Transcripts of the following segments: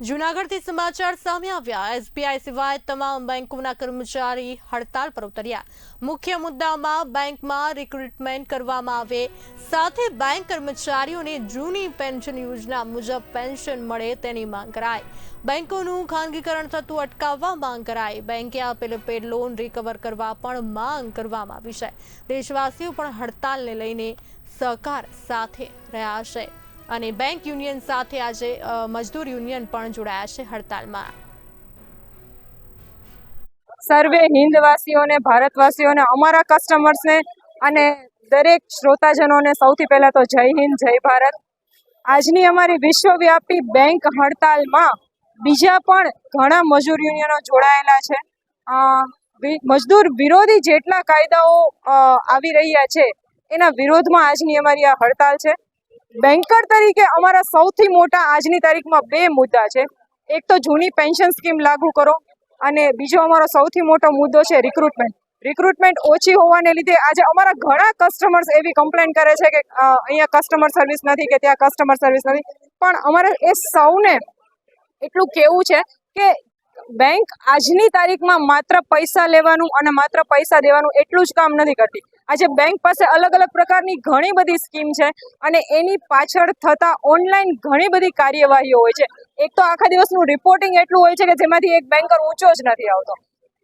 જૂનાગઢથી સમાચાર સામે આવ્યા. એસબીઆઈ સિવાય તમામ બેંકોના કર્મચારી હડતાલ પર ઉતર્યા. મુખ્ય મુદ્દામાં બેંકમાં રિક્રુટમેન્ટ કરવામાં આવે. સાથે બેંક કર્મચારીઓને જૂની પેન્શન યોજના મુજબ પેન્શન મળે તેની માંગ કરાય બેંકોનું ખાનગીકરણ થતું અટકાવવા માંગ કરાય બેંકે આપેલ પેડ લોન રિકવર કરવા પણ માંગ કરવામાં આવી છે. દેશવાસીઓ પણ હડતાલને લઈને સહકાર સાથે રહ્યા છે. અને બેંક યુનિયન સાથે આજે મજદૂર યુનિયન પણ જોડાયા છે હડતાલમાં. સર્વે હિન્દવાસીઓને ભારતવાસીઓને, અમારા કસ્ટમર્સને અને દરેક શ્રોતાજનોને સૌથી પહેલા તો જય હિન્દ, જય ભારત. આજની અમારી વિશ્વવ્યાપી બેંક હડતાલમાં બીજા પણ ઘણા મજૂર યુનિયનો જોડાયેલા છે. મજદૂર વિરોધી જેટલા કાયદાઓ આવી રહ્યા છે, એના વિરોધમાં આજની અમારી આ હડતાલ છે. બેન્કર તરીકે અમારા સૌથી મોટા આજની તારીખમાં બે મુદ્દા છે. એક તો જૂની પેન્શન સ્કીમ લાગુ કરો અને બીજો અમારો સૌથી મોટો મુદ્દો છે રિક્રુટમેન્ટ. રિક્રુટમેન્ટ ઓછી હોવાને લીધે આજે અમારા ઘણા કસ્ટમર્સ એવી કમ્પ્લેન કરે છે કે અહીંયા કસ્ટમર સર્વિસ નથી કે ત્યાં કસ્ટમર સર્વિસ નથી. પણ અમારે એ સૌને એટલું કેવું છે કે બેંક આજની તારીખમાં માત્ર પૈસા લેવાનું અને માત્ર પૈસા દેવાનું એટલું જ કામ નથી કરતી. આજે બેંક પાસે અલગ અલગ પ્રકારની ઘણી બધી સ્કીમ છે અને એની પાછળ થતા ઓનલાઈન ઘણી બધી કાર્યવાહીઓ હોય છે. એક તો આખા દિવસનું રિપોર્ટિંગ એટલું હોય છે કે જેમાંથી એક બેંકર ઊંચો જ નથી આવતો.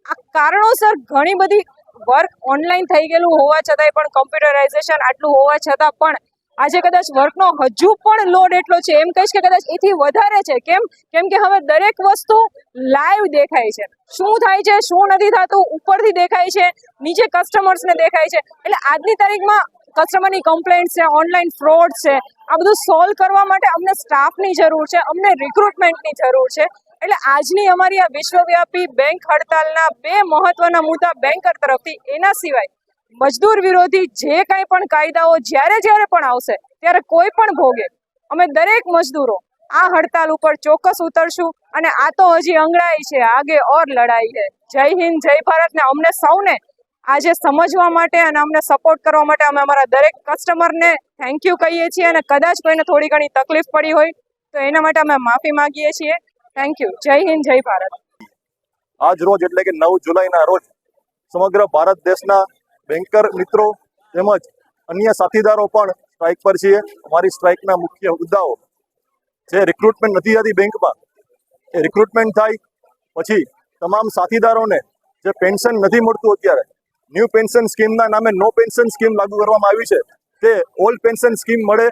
આ કારણોસર ઘણી બધી વર્ક ઓનલાઈન થઈ ગયેલું હોવા છતાંય પણ કમ્પ્યુટરાઇઝેશન આટલું હોવા છતાં પણ આજે કદાચ વર્કનો હજુ પણ લોડ એટલો છે, એમ કહીશ કે કદાચ એથી વધારે છે. કેમ? કેમ કે હવે દરેક વસ્તુ લાઈવ દેખાય છે. શું થાય છે, શું નથી થતું, ઉપરથી દેખાય છે, નીચે કસ્ટમર્સને દેખાય છે. એટલે આજની તારીખમાં કસ્ટમરની કમ્પ્લેન્ટ છે ઓનલાઈન ફ્રોડ છે, આ બધું સોલ્વ કરવા માટે અમને સ્ટાફની જરૂર છે, અમને રિક્રુટમેન્ટની જરૂર છે. એટલે આજની અમારી આ વિશ્વવ્યાપી બેંક હડતાલના બે મહત્વના મુદ્દા બેન્કર તરફથી એના સિવાય મજદૂર વિરોધી જે કંઈ પણ કાયદાઓ જ્યારે જ્યારે પણ આવશે, ત્યારે કોઈ પણ ભોગે. અમે દરેક મજદૂરો આ હડતાલ ઉપર ચોક્કસ ઉતરશું અને આ તો હજી અંગડાઈ છે, આગે ઓર લડાઈ છે જય હિન્દ, જય ભારત ને અમને સૌને આજે સમજવા માટે અને અમને સપોર્ટ કરવા માટે અમે અમારા દરેક કસ્ટમરને થેન્ક યુ કહીએ છીએ અને કદાચ કોઈને થોડી ઘણી તકલીફ પડી હોય, તો એના માટે અમે માફી માંગીએ છીએ. થેન્ક યુ જય હિન્દ, જય ભારત. આજ રોજ એટલે કે નવ જુલાઈના રોજ સમગ્ર ભારત દેશના બેન્કર મિત્રો તેમજ અન્ય સાથીદારો પણ સ્ટ્રાઇક પર છીએ. અમારી સ્ટ્રાઇકના મુખ્ય મુદ્દાઓ જે રિક્રુટમેન્ટ નથી થતી બેંકમાં, એ રિક્રુટમેન્ટ થાય. પછી તમામ સાથીદારોને જે પેન્શન નથી મળતું અત્યારે ન્યૂ પેન્શન સ્કીમના નામે નો પેન્શન સ્કીમ લાગુ કરવામાં આવી છે. તે ઓલ્ડ પેન્શન સ્કીમ મળે.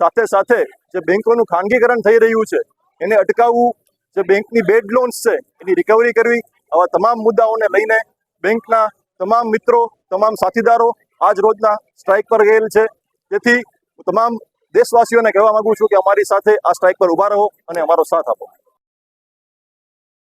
સાથે સાથે જે બેંકોનું ખાનગીકરણ થઈ રહ્યું છે, એને અટકાવવું, જે બેંકની બેડ લોન્સ છે, એની રિકવરી કરવી, આવા તમામ મુદ્દાઓને લઈને બેંકના તમામ મિત્રો, તમામ સાથીદારો આજ રોજના સ્ટ્રાઇક પર ગયેલ છે. તેથી તમામ દેશવાસીઓને કહેવા માંગુ છું કે અમારી સાથે આ સ્ટ્રાઇક પર ઊભા રહો અને અમારો સાથ આપો.